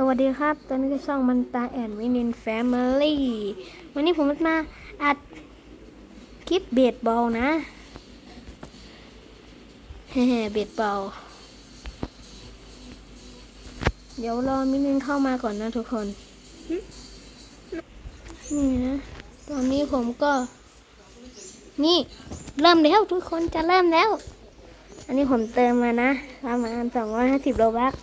สวัสดีครับ ตอนนี้ก็ช่องมันตาแอนวินินแฟมิลี่วันนี้ผมมาอัดคลิปเบสบอลนะเฮ้เบสบอลเดี๋ยวรอมินินเข้ามาก่อนนะทุกคน นี่นะ ตอนนี้ผมก็ นี่ เริ่มแล้วทุกคนจะเริ่มแล้ว อันนี้ผมเติมมานะประมาณสองร้อยห้าสิบโลบัก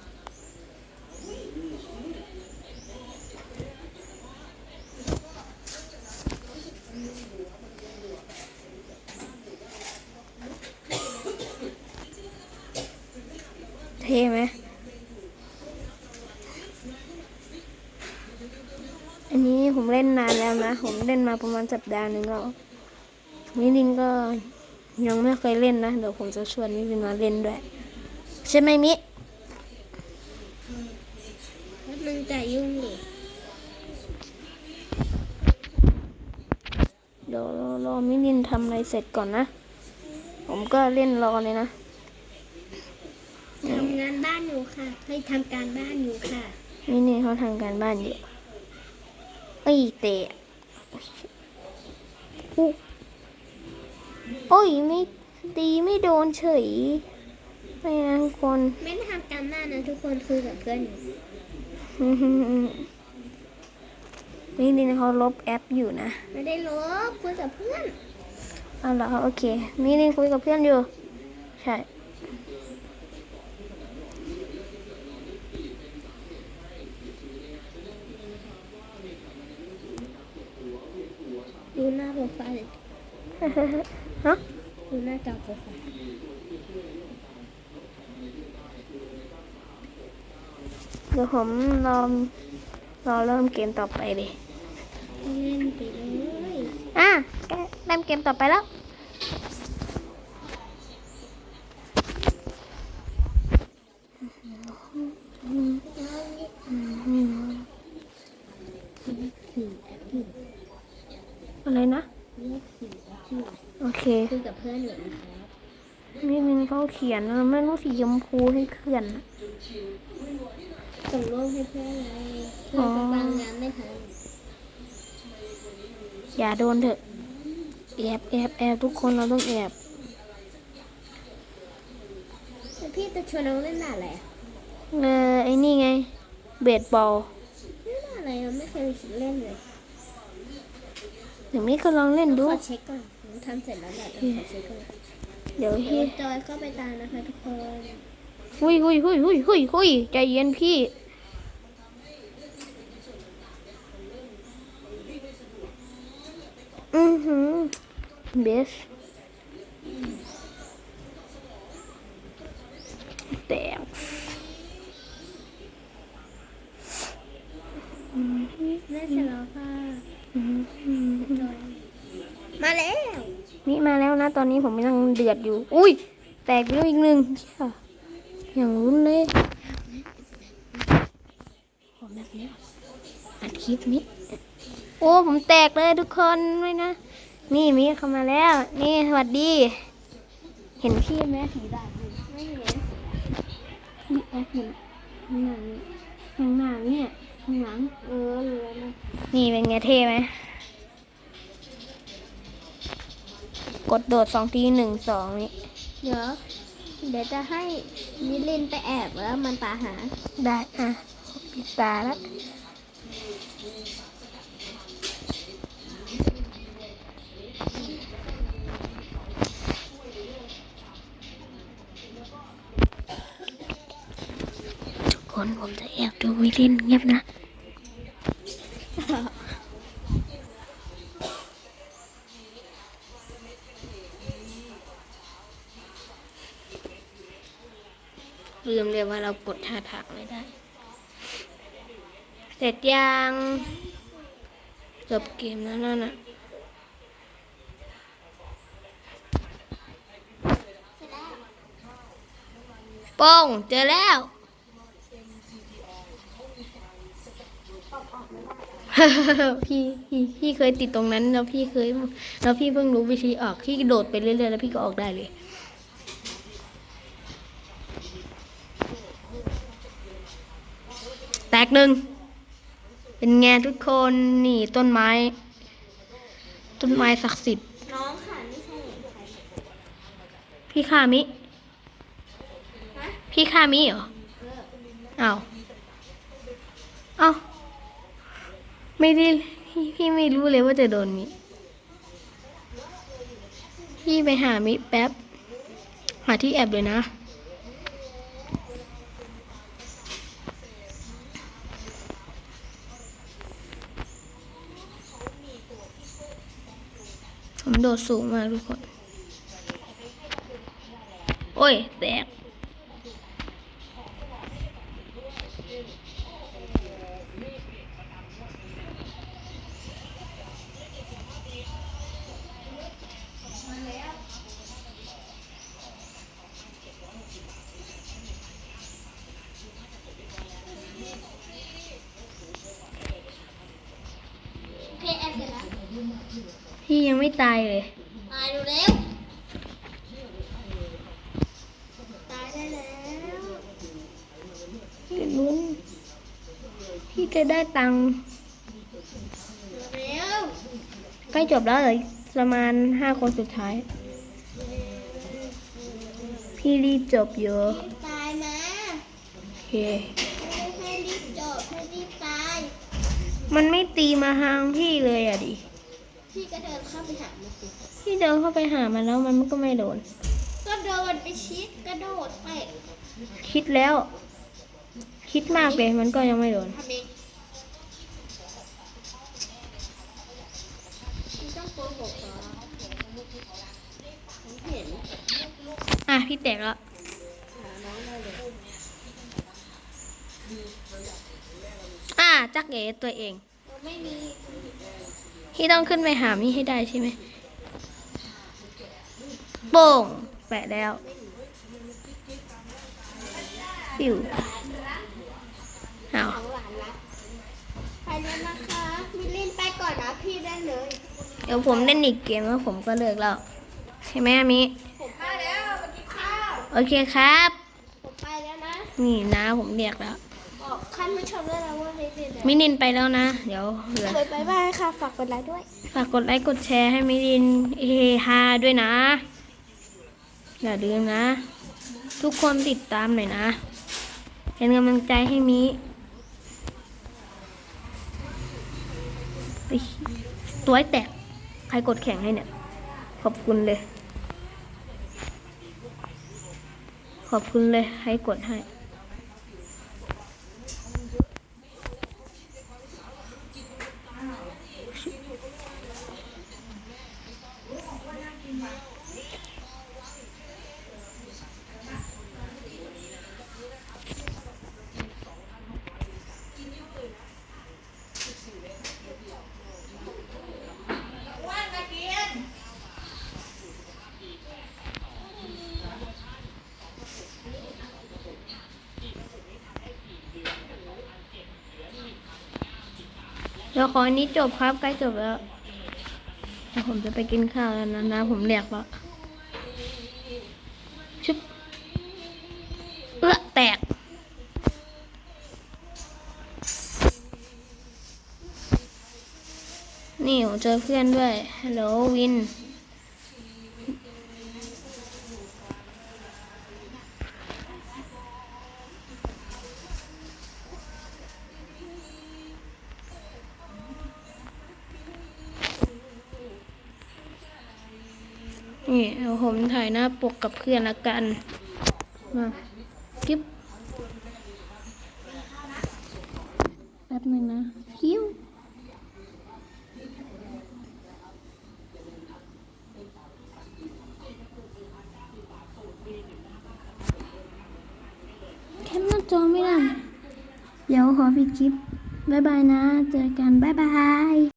ท่ไหมอันนี้ผมเล่นนานแล้วนะ ผมเล่นมาประมาณสัปดาห์หนึ่งแล้วมิลินก็ยังไม่เคยเล่นนะ เดี๋ยวผมจะชวนมิลินมาเล่นด้วย ใช่ไหมมิมึงจะยุ่งดิเดี๋ยวรอรอมิลินทำอะไรเสร็จก่อนนะ ผมก็เล่นรอเลยนะ ทำงานบ้านอยู่ค่ะให้ทำการบ้านอยู่ค่ะมิลินเขาทำการบ้านอยู่เอ้ยเตะอุ๊โอ้ยไม่ตีไม่โดนเฉยไม่นะทุกคนไม่ได้ทำการบ้านนะทุกคนคุยกับเพื่อนอยู่มิลินเขาลบแอปอยู่นะ ไม่ได้ลบคุยกับเพื่อนเอาละโอเคมิลินคุยกับเพื่อนอยู่ ใช่ ดูหน้าโปรไฟล์ฮะดูหน้าจอโปรไฟล์เดี๋ยวผมรอรอเริ่มเกมต่อไปเลยเล่นไปเลยอะแกเริ่มเกมต่อไปแล้ว สี่แอปอยู่ อะไรนะ เลขสี่แอปอยู่ โอ เคคุยกับเพื่อนอยู่นะครับมิลินเขาเขียนนะไม่รู้สีชมพูให้เพื่อนน่ะส่งรูปให้เพื่อนไงเพื่อนไปบางงานไม่ทันอย่าโดนเถอะแอบแอบแอบทุกคนเราต้องแอบแล้วพี่จะชวนน้องเล่นอะไรอะเออไอ้นี่ไง เบสบอลเล่นอะไรอะไม่เคยเล่นเลยเดี๋ยวมิก็ลองเล่นดูขอเช็คก่อนหนู ทำเสร็จแล้วแหละเดี๋ยวขอเช็คก่อนเดี๋ยวเดี๋พี่ยวจอยก็ไปตามนะคะทุกคนหุยหุยหุยหุยหุยหุยใจเย็นพี่ อือหือเบสแตกแม่เสร็จแล้วค่ะอือหือจอยมาแล้ว นี่มาแล้วนะ ตอนนี้ผมยังเดือดอยู่ อุ้ย แตกไปแล้วอีกหนึ่งเชี่ยอย่างรุนเลยขอแบบนี้อัดคลิปนี้ โอ้ผมแตกเลยทุกคนไม่นะ นี่มีเข้ามาแล้ว นี่สวัสดี เห็นพี่ไหมถือดาอยู่ไม่เห็นนี่แอปอยู่ข้างหน้านี่ข้างหน้าเนี่ยข้างหลังเออเหลือเลยนี่เป็นไงเท่ไหม กดโดดสองทีหนึ่งสองนี่เดี๋ยวเดี๋ยวจะให้มิลินไปแอบแล้วมันตาหา ได้อะปิดตาแล้วทุกคนผมจะแอบดูวิลินเงียบนะ กดท่าทางไม่ได้ เสร็จยังจบเกมแล้วนั่นน่ะป้องเจอแล้วพี่พี่พี่เคยติดตรงนั้นแล้วพี่เคย แล้วพี่เพิ่งรู้วิธีออกพี่โดดไปเรื่อยๆแล้วพี่ก็ออกได้เลย แต กกหนึ่งเป็นไงทุกคนนี่ต้นไม้ ต้นไม้ศักดิ์สิทธิ์น้องค่ะไม่ใช่ใครพี่คามิฮะพี่คามิเหรอเอออ้าวอ้าวไม่ได้พี่พี่ไม่รู้เลยว่าจะโดนมิพี่ไปหามิแป๊บ หาที่แอบเลยนะ โดดสูงมากทุกคน โอ้ย แตก โอเคแอบเสร็จแล้ว พี่ยังไม่ตายเลย ตายดูเร็วตายได้แล้วพี่ลุ้น พี่จะได้ตังค์เร็วใกล้จบแล้วเหลยประมาณห้าคนสุดท้าย พี่รีบจบเยอะตายนะโอเค ให้รีบจบให้รีบตาย มันไม่ตีมาทางพี่เลยอะดิ พี่ก็เดินเข้าไปหามันสิพี่เดินเข้าไปหามันแล้วมันก็ไม่โดน ก็เดินไปชิดกระโดดไปคิดแล้ว คิดมากเลยมันก็ยังไม่โดน ทำเองไม่ต้องโกหกเหรอผมเห็นอะพี่แตกแล้วหาน้องได้เลยอะจักเอ๋ตัวเองเราไม่มี พี่ต้องขึ้นไปหามี่ให้ได้ใช่ไหมโป่งแปะแล้วฟิวเอาของหวานละไปแล้วนะคะมิลลินไปก่อนนะพี่ได้เลย เดี๋ยวผมเล่นอีกเกมแล้วผมก็เลิกแล้ว ใช่ไหมอามิผมไปแล้วมากินข้าวโอเคครับ ผมไปแล้วนะ นี่นะผมเรียกแล้ว บอกท่านผู้ชมด้วยนะว่ามิลลินมินินไปแล้วนะ เดี๋ยวเหลือเคยไปบ้านค่ะ ฝากกดไลค์ด้วย ฝากกดไลค์กดแชร์ให้มินินเฮฮาด้วยนะ อย่าลืมนะ ทุกคนติดตามหน่อยนะ เป็นกำลังใจให้มิอุ๊ยตัวไอ้แตก ใครกดแข่งให้เนี่ย ขอบคุณเลย ขอบคุณเลยใครกดให้ เดี๋ยวขออันนี้จบครับใกล้จบแล้วเดี๋ยวผมจะไปกินข้าวแล้วนะนะผมแหลกละชุบเอื้อแตก นี่ผมเจอเพื่อนด้วยฮัลโหลวิน นี่เดี๋ยวผมถ่ายหน้าปกกับเพื่อนละกัน มากิ๊บแป๊บหนึ่งนะพิ้วแคปหน้าจอไม่ได้ เดี๋ยวขอปิดคลิป บ๊ายบายนะ เจอกัน บ๊ายบาย